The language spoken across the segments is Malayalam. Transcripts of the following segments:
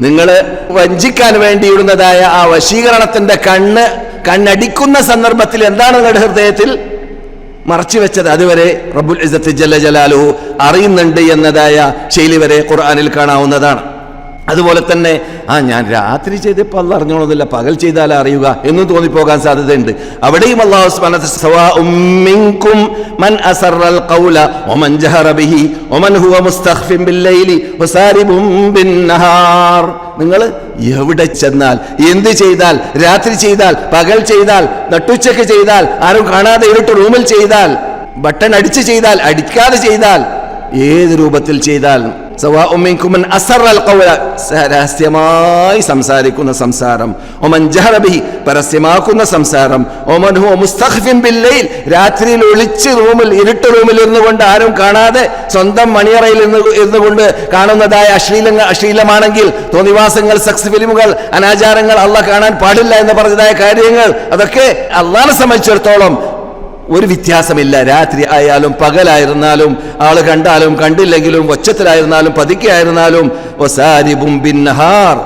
നിങ്ങൾ വഞ്ചിക്കാൻ വേണ്ടി വേണ്ടിയിടുന്നതായ ആ വശീകരണത്തിന്റെ കണ്ണ് കണ്ണടിക്കുന്ന സന്ദർഭത്തിൽ എന്താണ് നിങ്ങളുടെ ഹൃദയത്തിൽ? മറച്ചു വെച്ചത് അതുവരെ റബ്ബുൽ ജല ജല്ല അറിയുന്നുണ്ട് എന്നതായ ശൈലി വരെ ഖുർആാനിൽ കാണാവുന്നതാണ്. അതുപോലെ തന്നെ ആ ഞാൻ രാത്രി ചെയ്തപ്പോൾ അല്ല അറിഞ്ഞോളുന്നില്ല പകൽ ചെയ്താൽ അറിയുക എന്നും തോന്നിപ്പോകാൻ സാധ്യതയുണ്ട്. അവിടെയും അള്ളാഹു നിങ്ങൾ എവിടെ ചെന്നാൽ എന്ത് ചെയ്താൽ രാത്രി ചെയ്താൽ പകൽ ചെയ്താൽ നട്ടുച്ചയ്ക്ക് ചെയ്താൽ ആരും കാണാതെ ഇരുട്ട് റൂമിൽ ചെയ്താൽ ബട്ടൺ അടിച്ച് ചെയ്താൽ അടിക്കാതെ ചെയ്താൽ ഏത് രൂപത്തിൽ ചെയ്താൽ സവാഉം മിൻകും മൻ അസറൽ ഖൗല. രഹസ്യമായി സംസാരിക്കുന്ന സംസാരം. ഒമൻ ജഹറ ബിഹി പരസ്യമാക്കുന്ന സംസാരം. ഒമൻ ഹുവ മുസ്തഖ്ഫിൻ ബില്ലയിൽ രാത്രിയിൽ ഒളിച്ച് റൂമിൽ ഇരുട്ട് റൂമിൽ ഇരുന്നുകൊണ്ട് ആരും കാണാതെ സ്വന്തം മണിയറയിൽ ഇരുന്ന് ഇരുന്നുകൊണ്ട് കാണുന്നതായ അശ്ലീലങ്ങൾ അശ്ലീലമാണെങ്കിൽ തോന്നിവാസങ്ങൾ സെക്സ് ഫിലിമുകൾ അനാചാരങ്ങൾ അല്ല കാണാൻ പാടില്ല എന്ന് പറഞ്ഞതായ കാര്യങ്ങൾ അതൊക്കെ അള്ളാഹെ സംബന്ധിച്ചിടത്തോളം ഒരു വ്യത്യാസമില്ല. രാത്രി ആയാലും പകലായിരുന്നാലും ആൾ കണ്ടാലും കണ്ടില്ലെങ്കിലും ഒച്ചത്തിലായിരുന്നാലും പതുക്കെയായിരുന്നാലും വസാരിബും ബിന്നഹാർ.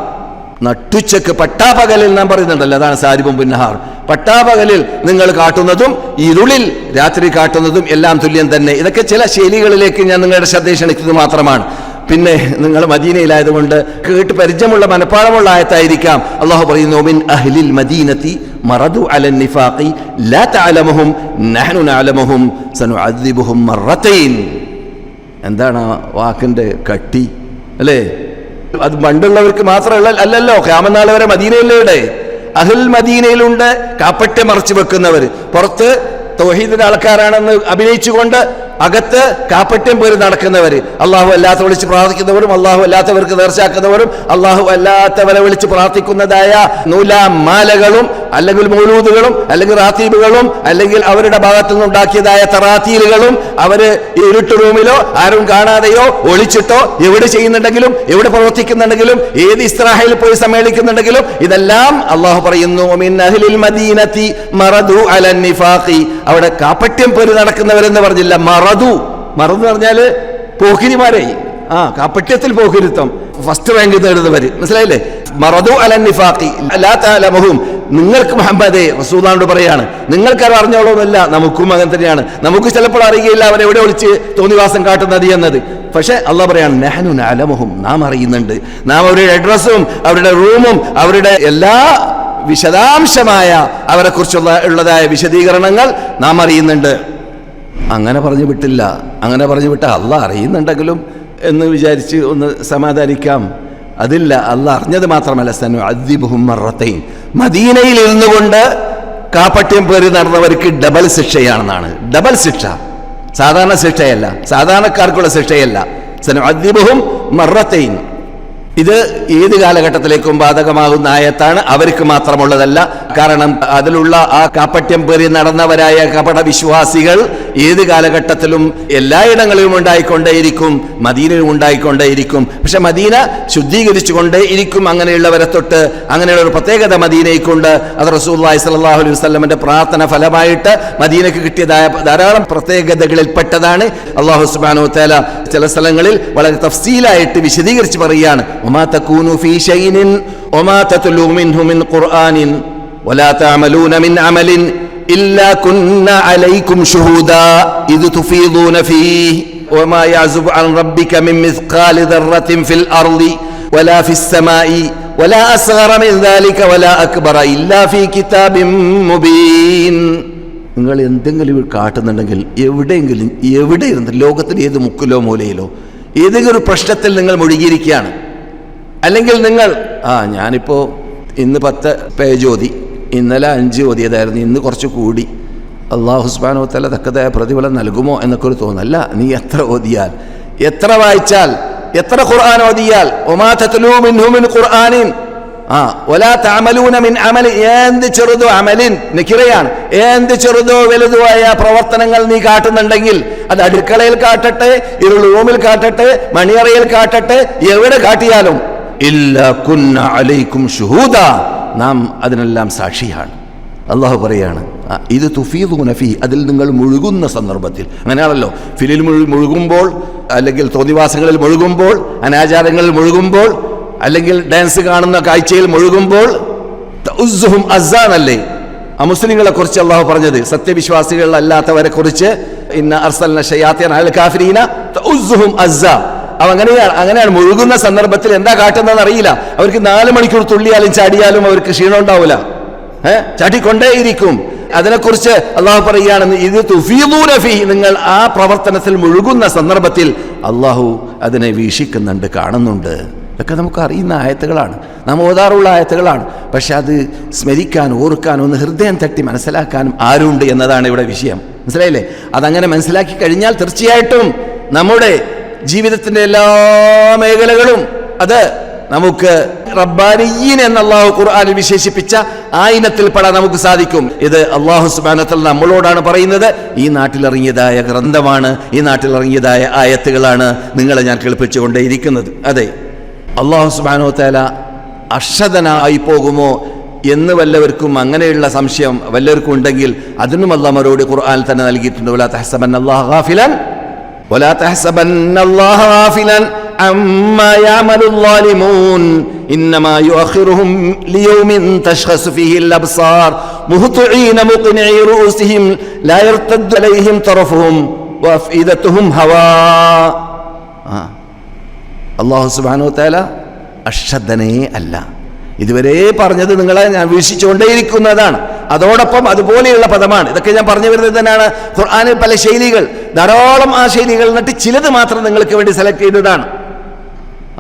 നട്ടുച്ചക്ക് പട്ടാപകലിൽ നാം പറയുന്നുണ്ടല്ലോ അതാണ് സാരിബും ബിന്നഹാർ. പട്ടാപകലിൽ നിങ്ങൾ കാട്ടുന്നതും ഇരുളിൽ രാത്രി കാട്ടുന്നതും എല്ലാം തുല്യം തന്നെ. ഇതൊക്കെ ചില ശൈലികളിലേക്ക് ഞാൻ നിങ്ങളുടെ ശ്രദ്ധ മാത്രമാണ്. പിന്നെ നിങ്ങൾ മദീനയിലായതുകൊണ്ട് കേട്ട് പരിചയമുള്ള മനപ്പാടമുള്ള ആയത്തായിരിക്കാം. അള്ളാഹു പറയുന്നു മിൻ അഹ്ലിൽ മദീനത്തി മറദു അലൻ നിഫാഖി ലാ തഅലമുഹും നഹ്നു നഅലമഹും സനുഅദ്ദിബുഹും മറത്തൈൻ. എന്താണ് ആ വാക്കിന്റെ കട്ടി? അല്ലേ? അത് പണ്ടുള്ളവർക്ക് മാത്രമല്ല അല്ലല്ലോ ക്യാമനാൾ വരെ മദീനയിലൂടെ അഹിൽ മദീനയിലുണ്ട് കാപ്പറ്റ മറച്ചു വെക്കുന്നവർ പുറത്ത് തൗഹീദിന്റെ ആൾക്കാരാണെന്ന് അഭിനയിച്ചുകൊണ്ട് അകത്ത് കാപ്പറ്റം പേര് നടക്കുന്നവർ അള്ളാഹു അല്ലാത്ത വിളിച്ച് പ്രാർത്ഥിക്കുന്നവരും അള്ളാഹു അല്ലാത്തവർക്ക് നേർച്ചാക്കുന്നവരും അള്ളാഹു അല്ലാത്തവരെ വിളിച്ച് പ്രാർത്ഥിക്കുന്നതായ നൂലാം മാലകളും അല്ലെങ്കിൽ മൗലൂദുകളും അല്ലെങ്കിൽ റാത്തീബുകളും അല്ലെങ്കിൽ അവരുടെ ഭാഗത്തു നിന്നുണ്ടാക്കിയതായ തറാത്തീലുകളും അവർ ഇരുട്ട് റൂമിലോ ആരും കാണാതെയോ ഒളിച്ചിട്ടോ എവിടെ ചെയ്യുന്നുണ്ടെങ്കിലും എവിടെ പ്രവർത്തിക്കുന്നുണ്ടെങ്കിലും ഏത് ഇസ്രാഹയിൽ പോയി സമ്മേളിക്കുന്നുണ്ടെങ്കിലും ഇതെല്ലാം അള്ളാഹു പറയുന്നു മദീനത്തി അവിടെ കാപ്പട്യം പേര് നടക്കുന്നവരെന്ന് പറഞ്ഞില്ല മറതു മറന്നു പറഞ്ഞാൽ പോഹിരിമാരായി ആ കാപ്പട്യത്തിൽ പോക്കിരുത്തം. ഫസ്റ്റ് റാങ്ക് നേടുന്നവര് മനസ്സിലായില്ലേ? മറദു അലൻ നിഫാഖി. അല്ലാത്ത തഅലമുഹും. നിങ്ങൾക്ക് മുഹമ്മദേ റസൂദാനോട് പറയാണ്. നിങ്ങൾക്ക് അറിഞ്ഞോളൂന്നല്ല നമുക്കും അങ്ങനെ തന്നെയാണ്. നമുക്ക് ചിലപ്പോൾ അറിയുകയില്ല അവൻ എവിടെ ഒളിച്ച് തോന്നിവാസം കാട്ടുന്നത് എന്നത്. പക്ഷേ അള്ളാഹ് പറയാണ് നെഹനു അലമുഹും നാം അറിയുന്നുണ്ട്. നാം അവരുടെ അഡ്രസ്സും അവരുടെ റൂമും അവരുടെ എല്ലാ വിശദാംശമായ അവരെ കുറിച്ചുള്ള ഉള്ളതായ വിശദീകരണങ്ങൾ നാം അറിയുന്നുണ്ട്. അങ്ങനെ പറഞ്ഞു വിട്ടില്ല. അങ്ങനെ പറഞ്ഞു വിട്ട അള്ളാഹ് അറിയുന്നുണ്ടെങ്കിലും എന്ന് വിചാരിച്ച് ഒന്ന് സമാധാനിക്കാം. അതില്ല അല്ല അറിഞ്ഞത് മാത്രമല്ല സനു അദ്ദിബുഹും മറത്തൈൻ. മദീനയിൽ ഇരുന്നു കൊണ്ട് കാപ്പട്യം പേര് നടന്നവർക്ക് ഡബൽ ശിക്ഷയാണെന്നാണ്. ഡബൽ ശിക്ഷ. സാധാരണ ശിക്ഷയല്ല. സാധാരണക്കാർക്കുള്ള ശിക്ഷയല്ല. സനു അദ്ദിബുഹും മറത്തൈൻ. ഇത് ഏത് കാലഘട്ടത്തിലേക്കും ബാധകമാകുന്ന ആയത്താണ് അവർക്ക് മാത്രമുള്ളതല്ല. കാരണം അതിലുള്ള ആ കാപ്പട്യം പേറി നടന്നവരായ കപട വിശ്വാസികൾ ഏത് കാലഘട്ടത്തിലും എല്ലായിടങ്ങളിലും ഉണ്ടായിക്കൊണ്ടേയിരിക്കും മദീനയിലും ഉണ്ടായിക്കൊണ്ടേയിരിക്കും. പക്ഷെ മദീന ശുദ്ധീകരിച്ചുകൊണ്ടേ ഇരിക്കും അങ്ങനെയുള്ളവരെ തൊട്ട്. അങ്ങനെയുള്ള ഒരു പ്രത്യേകത മദീനയ്ക്കുണ്ട്. അത് റസൂല്ലായി സല്ലാഹു അലൈഹി വസ്ലമിന്റെ പ്രാർത്ഥന ഫലമായിട്ട് മദീനയ്ക്ക് കിട്ടിയതായ ധാരാളം പ്രത്യേകതകളിൽ പെട്ടതാണ് അള്ളാഹു സുബാനു തേല ചില സ്ഥലങ്ങളിൽ വളരെ തഫ്സീലായിട്ട് വിശദീകരിച്ച് പറയുകയാണ്. وما تكون في شيء وما تتلو منه من قرآن ولا تعملون من عمل إلا كنا عليكم شهودا إذ تفيضون فيه وما يعزب عن ربك من مثقال ذرة في الأرض ولا في السماء ولا أصغر من ذلك ولا أكبر إلا في كتاب مبين നിങ്ങൾ എന്തെങ്കിലും കാട്ടുന്നുണ്ടെങ്കിൽ എവിടെയെങ്കിലും എവിടെ ഇരുന്ന് ലോകത്തിൽ ഏത് മുക്കിലോ മൂലയിലോ ഏതെങ്കിലും ഒരു പ്രശ്നത്തിൽ നിങ്ങൾ മുഴുകിയിരിക്കുകയാണ് അല്ലെങ്കിൽ നിങ്ങൾ ആ ഞാനിപ്പോൾ ഇന്ന് പത്ത് പേജ് ഓതി ഇന്നലെ അഞ്ച് ഓതിയതായിരുന്നു ഇന്ന് കുറച്ച് കൂടി. അള്ളാഹു ഹുസ്ബാനോ തല തക്കതായ പ്രതിഫലം നൽകുമോ എന്നൊക്കെ ഒരു തോന്നല്ല. നീ എത്ര ഓതിയാൽ? എത്ര വായിച്ചാൽ? എത്ര ഖുർആൻ ഓതിയാൽ? ഒമാ മിൻഹു മിൻ ഖുർആനിൻ. ആ ഒലാ താമലൂന മിൻ അമൽ എന്ത് ചെറുതോ അമലിൻ? നിക്കിറയാണ് എന്ത് ചെറുതോ വലുതോ ആയ പ്രവർത്തനങ്ങൾ നീ കാട്ടുന്നുണ്ടെങ്കിൽ അത് അടുക്കളയിൽ കാട്ടട്ടെ ഇരുൾ റൂമിൽ കാട്ടട്ടെ മണിയറയിൽ കാട്ടട്ടെ എവിടെ കാട്ടിയാലും ഇല്ല കുന്ന അലൈക്കും ഷുഹൂദ. നാം അതിനെല്ലാം സാക്ഷിയാണ്. അള്ളാഹു പറയാണ് ഇത് തുഫീദു നഫി അതിൽ നിങ്ങൾ മുഴുകുന്ന സന്ദർഭത്തിൽ. അങ്ങനെയാണല്ലോ ഫിലിൽ മുഴു- മുഴുകുമ്പോൾ അല്ലെങ്കിൽ തോന്നിവാസങ്ങളിൽ മുഴുകുമ്പോൾ അനാചാരങ്ങളിൽ മുഴുകുമ്പോൾ അല്ലെങ്കിൽ ഡാൻസ് കാണുന്ന കാഴ്ചയിൽ മുഴുകുമ്പോൾ തഉസ്സുഹും ആ മുസ്ലിങ്ങളെ കുറിച്ച് അള്ളാഹു പറഞ്ഞത് സത്യവിശ്വാസികളല്ലാത്തവരെ കുറിച്ച് ഇന്ന അർസൽ ഷയാത്തിയൻ അൽ കാഫിരീന തഉസ്സുഹും അസ്സ. അവ അങ്ങനെയാണ് അങ്ങനെയാണ്. മുഴുകുന്ന സന്ദർഭത്തിൽ എന്താ കാട്ടുന്നതെന്ന് അറിയില്ല. അവർക്ക് നാല് മണിക്കൂർ തുള്ളിയാലും ചാടിയാലും അവർക്ക് ക്ഷീണം ഉണ്ടാവില്ല ഏഹ് ചാടിക്കൊണ്ടേയിരിക്കും. അതിനെക്കുറിച്ച് അള്ളാഹു പറയുകയാണെന്ന് ഇത് തുഫീദൂന ഫീ. നിങ്ങൾ ആ പ്രവർത്തനത്തിൽ മുഴുകുന്ന സന്ദർഭത്തിൽ അള്ളാഹു അതിനെ വീക്ഷിക്കുന്നുണ്ട് കാണുന്നുണ്ട്. ഇതൊക്കെ നമുക്ക് അറിയുന്ന ആയത്തുകളാണ്. നാം ഓതാറുള്ള ആയത്തുകളാണ്. പക്ഷെ അത് സ്മരിക്കാൻ ഓർക്കാൻ ഒന്ന് ഹൃദയം തട്ടി മനസ്സിലാക്കാനും ആരുണ്ട് എന്നതാണ് ഇവിടെ വിഷയം. മനസ്സിലായില്ലേ? അതങ്ങനെ മനസ്സിലാക്കി കഴിഞ്ഞാൽ തീർച്ചയായിട്ടും നമ്മുടെ ജീവിതത്തിന്റെ എല്ലാ മേഖലകളും അത് നമുക്ക് റബ്ബാനിയീൻ എന്ന അള്ളാഹു ഖുർആാനിൽ വിശേഷിപ്പിച്ച ആ ഇനത്തിൽ പെടാൻ നമുക്ക് സാധിക്കും. ഇത് അള്ളാഹു സുബാനത്തിൽ നമ്മളോടാണ് പറയുന്നത്. ഈ നാട്ടിലിറങ്ങിയതായ ഗ്രന്ഥമാണ് ഈ നാട്ടിലിറങ്ങിയതായ ആയത്തുകളാണ് നിങ്ങളെ ഞാൻ കേൾപ്പിച്ചുകൊണ്ടേയിരിക്കുന്നത്. അതെ അള്ളാഹു സുബാനോ തേല അക്ഷതനായി പോകുമോ എന്ന് വല്ലവർക്കും അങ്ങനെയുള്ള സംശയം വല്ലവർക്കും ഉണ്ടെങ്കിൽ അതിനും അള്ളാഹ് മറുപടി ഖുർആനിൽ തന്നെ നൽകിയിട്ടുണ്ട്. ولا تحسبن الله غافلا عما يعمل الظالمون انما يؤخرهم ليوم تشخص فيه الابصار مهطعين مقنعي رؤوسهم لا يرتد عليهم طرفهم وافئدتهم هواء آه. അള്ളാഹു സുബാനു താല അശ്രദ്ധനേ അല്ല ഇതുവരെ പറഞ്ഞത് നിങ്ങളെ ഞാൻ വീക്ഷിച്ചുകൊണ്ടേയിരിക്കുന്നതാണ് അതോടൊപ്പം അതുപോലെയുള്ള പദമാണ് ഇതൊക്കെ ഞാൻ പറഞ്ഞു വരുന്നത് തന്നെയാണ് ഖുർആാനിൽ പല ശൈലികൾ ധാരാളം ആ ശൈലികൾ എന്നിട്ട് ചിലത് മാത്രം നിങ്ങൾക്ക് വേണ്ടി സെലക്ട് ചെയ്തതാണ്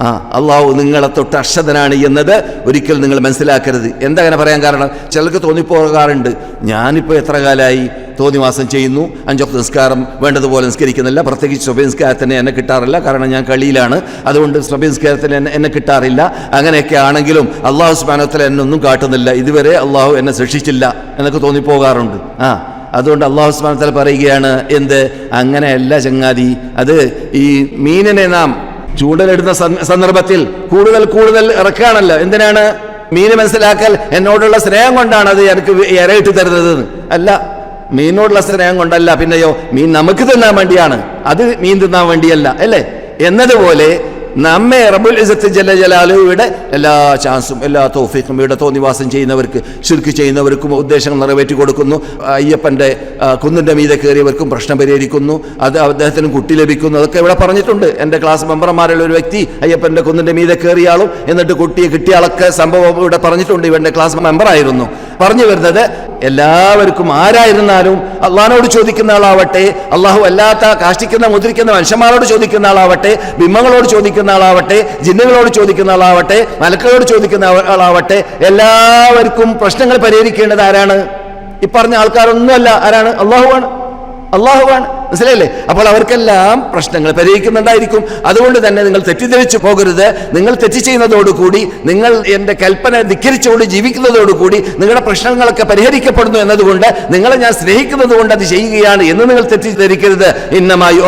ആ അള്ളാഹു നിങ്ങളെ തൊട്ട് അക്ഷതനാണ് എന്നത് ഒരിക്കൽ നിങ്ങൾ മനസ്സിലാക്കരുത്. എന്താ അങ്ങനെ പറയാൻ കാരണം? ചിലർക്ക് തോന്നിപ്പോകാറുണ്ട്. ഞാനിപ്പോൾ എത്ര കാലമായി തോന്നിവാസം ചെയ്യുന്നു. അഞ്ചൊക്കെ നിസ്കാരം വേണ്ടതുപോലെ നിസ്കരിക്കുന്നില്ല. പ്രത്യേകിച്ച് സ്വഭ നിസ്കാരത്തിന് എന്നെ കിട്ടാറില്ല. കാരണം ഞാൻ കളിയിലാണ്. അതുകൊണ്ട് സ്വഭ നിസ്കാരത്തിന് എന്നെ എന്നെ കിട്ടാറില്ല. അങ്ങനെയൊക്കെ ആണെങ്കിലും അള്ളാഹു സ്മാനത്തിൽ എന്നൊന്നും കാട്ടുന്നില്ല. ഇതുവരെ അള്ളാഹു എന്നെ ശിക്ഷിച്ചില്ല. എന്നൊക്കെ തോന്നിപ്പോകാറുണ്ട്. ആ അതുകൊണ്ട് അള്ളാഹു സ്മാനത്തിൽ പറയുകയാണ് എന്ത്? അങ്ങനെയല്ല ചങ്ങാതി. അത് ഈ മീനിനെ നാം ചൂടലിടുന്ന സന്ദർഭത്തിൽ കൂടുതൽ കൂടുതൽ ഇറക്കുകയാണല്ലോ. എന്തിനാണ്? മീന് മനസ്സിലാക്കൽ എന്നോടുള്ള സ്നേഹം കൊണ്ടാണ് അത് എനിക്ക് ഇരയിട്ട് തരുന്നത് അല്ല മീനോടുള്ള സ്നേഹം കൊണ്ടല്ല. പിന്നെയോ മീൻ നമുക്ക് തിന്നാൻ വേണ്ടിയാണ്. അത് മീൻ തിന്നാൻ വേണ്ടിയല്ല അല്ലേ? എന്നതുപോലെ നമ്മെ റബുൽ ഇസത്ത് ജല ജലാലുവിടെ എല്ലാ ചാൻസും എല്ലാ തോഫിക്കും ഇവിടെ തോന്നിവാസം ചെയ്യുന്നവർക്ക് ശുൽക്ക് ചെയ്യുന്നവർക്കും ഉദ്ദേശങ്ങൾ നിറവേറ്റി കൊടുക്കുന്നു. അയ്യപ്പന്റെ കുന്നിന്റെ മീതെ കയറിയവർക്കും പ്രശ്നം പരിഹരിക്കുന്നു. അത് അദ്ദേഹത്തിന് കുട്ടി ലഭിക്കുന്നു. അതൊക്കെ ഇവിടെ പറഞ്ഞിട്ടുണ്ട്. എന്റെ ക്ലാസ് മെമ്പർമാരുള്ള ഒരു വ്യക്തി അയ്യപ്പന്റെ കുന്നിന്റെ മീതെ കയറിയാളും. എന്നിട്ട് കുട്ടിയെ കിട്ടിയ ആളൊക്കെ സംഭവം ഇവിടെ പറഞ്ഞിട്ടുണ്ട്. ഇവന്റെ ക്ലാസ് മെമ്പറായിരുന്നു. പറഞ്ഞു വരുന്നത് എല്ലാവർക്കും ആരായിരുന്നാലും അള്ളഹാനോട് ചോദിക്കുന്ന ആളാവട്ടെ അള്ളാഹു അല്ലാത്ത കാഷ്ടിക്കുന്ന മുദ്രിക്കുന്ന മനുഷ്യന്മാരോട് ചോദിക്കുന്ന ആളാവട്ടെ ബിംബങ്ങളോട് ചോദിക്കുന്ന ആളാവട്ടെ ജിന്നുകളോട് ചോദിക്കുന്ന ആളാവട്ടെ മലക്കളോട് ചോദിക്കുന്ന ആളാവട്ടെ എല്ലാവർക്കും പ്രശ്നങ്ങൾ പരിഹരിക്കേണ്ടത് ആരാണ്? ഈ പറഞ്ഞ ആൾക്കാരൊന്നുമല്ല. ആരാണ്? അള്ളാഹുവാണ്. അള്ളാഹുവാണ്. മനസ്സിലായില്ലേ? അപ്പോൾ അവർക്കെല്ലാം പ്രശ്നങ്ങൾ പരിഹരിക്കുന്നുണ്ടായിരിക്കും. അതുകൊണ്ട് തന്നെ നിങ്ങൾ തെറ്റിദ്ധരിച്ചു പോകരുത്. നിങ്ങൾ തെറ്റ് ചെയ്യുന്നതോടുകൂടി നിങ്ങൾ എന്റെ കൽപ്പന ധിക്കരിച്ചുകൊണ്ട് ജീവിക്കുന്നതോടുകൂടി നിങ്ങളുടെ പ്രശ്നങ്ങളൊക്കെ പരിഹരിക്കപ്പെടുന്നു എന്നതുകൊണ്ട് നിങ്ങളെ ഞാൻ സ്നേഹിക്കുന്നത് കൊണ്ട് അത് ചെയ്യുകയാണ് എന്ന് നിങ്ങൾ തെറ്റിദ്ധരിക്കരുത്. ഇന്നമായി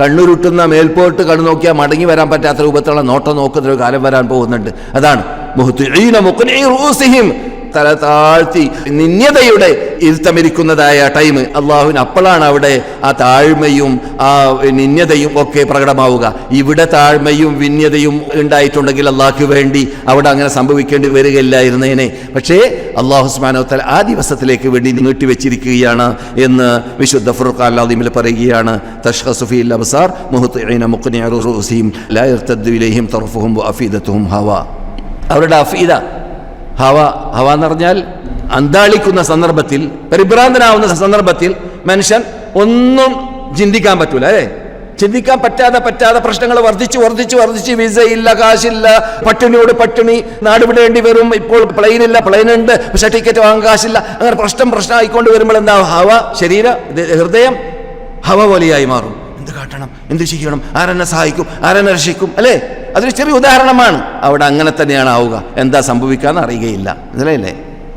കണ്ണുരുട്ടുന്ന മേൽപോട്ട് കണ്ണു നോക്കിയാൽ മടങ്ങി വരാൻ പറ്റാത്ത രൂപത്തിലുള്ള നോട്ടം നോക്കുന്ന ഒരു കാലം വരാൻ പോകുന്നുണ്ട്. അതാണ്. തല താഴ്ത്തി നിന്യതയുടെ ഇരുത്തമിരിക്കുന്നതായ ടൈം അള്ളാഹുവിന് അപ്പോഴാണ് അവിടെ ആ താഴ്മയും ആ നിന്യതയും ഒക്കെ പ്രകടമാവുക. ഇവിടെ താഴ്മയും വിന്യതയും ഉണ്ടായിട്ടുണ്ടെങ്കിൽ അള്ളാഹ്ക്ക് വേണ്ടി അവിടെ അങ്ങനെ സംഭവിക്കേണ്ടി വരികയില്ലായിരുന്നേനെ. പക്ഷേ അള്ളാഹു സ്മാനോത്തൽ ആ ദിവസത്തിലേക്ക് വേണ്ടി നീട്ടിവെച്ചിരിക്കുകയാണ് എന്ന് വിശുദ്ധ ഫുർഖാൻ അല്ലാദിമിൽ പറയുകയാണ്. തഷ്ഖസുഫിൽ അബ്സാർ മുഹ്തിഈന മുഖ്നിഈ റൂസിഹിം ലാ യർതദ്ദു ഇലൈഹിം തർഫുഹും വഅഫീദത്തുഹും ഹവ. അവരുടെ അഫീദ ഹവ ഹവ എന്ന് പറഞ്ഞാൽ അന്താളിക്കുന്ന സന്ദർഭത്തിൽ പരിഭ്രാന്തനാവുന്ന സന്ദർഭത്തിൽ മനുഷ്യൻ ഒന്നും ചിന്തിക്കാൻ പറ്റൂല അല്ലേ? ചിന്തിക്കാൻ പറ്റാതെ പറ്റാതെ പ്രശ്നങ്ങൾ വർദ്ധിച്ച് വർദ്ധിച്ച് വർദ്ധിച്ച് വിസ ഇല്ല കാശില്ല പട്ടിണിയോട് പട്ടിണി നാട് വിടേണ്ടി വരും ഇപ്പോൾ പ്ലെയിൻ ഇല്ല പ്ലെയിൻ ഉണ്ട് പക്ഷെ ടിക്കറ്റ് വാങ്ങാൻ കാശില്ല അങ്ങനെ പ്രശ്നം പ്രശ്നം ആയിക്കൊണ്ട് വരുമ്പോൾ എന്താ ഹവ ശരീര ഹൃദയം ഹവ പോലെയായി മാറും. എന്ത് കാട്ടണം? എന്ത് ചെയ്യണം? ആരെന്നെ സഹായിക്കും? ആരെന്നെ രക്ഷിക്കും? അല്ലേ? അതൊരു ചെറിയ ഉദാഹരണമാണ്. അവിടെ അങ്ങനെ തന്നെയാണ് ആവുക. എന്താ സംഭവിക്കാന്ന് അറിയുകയില്ല. മനസ്സിലായില്ലേ?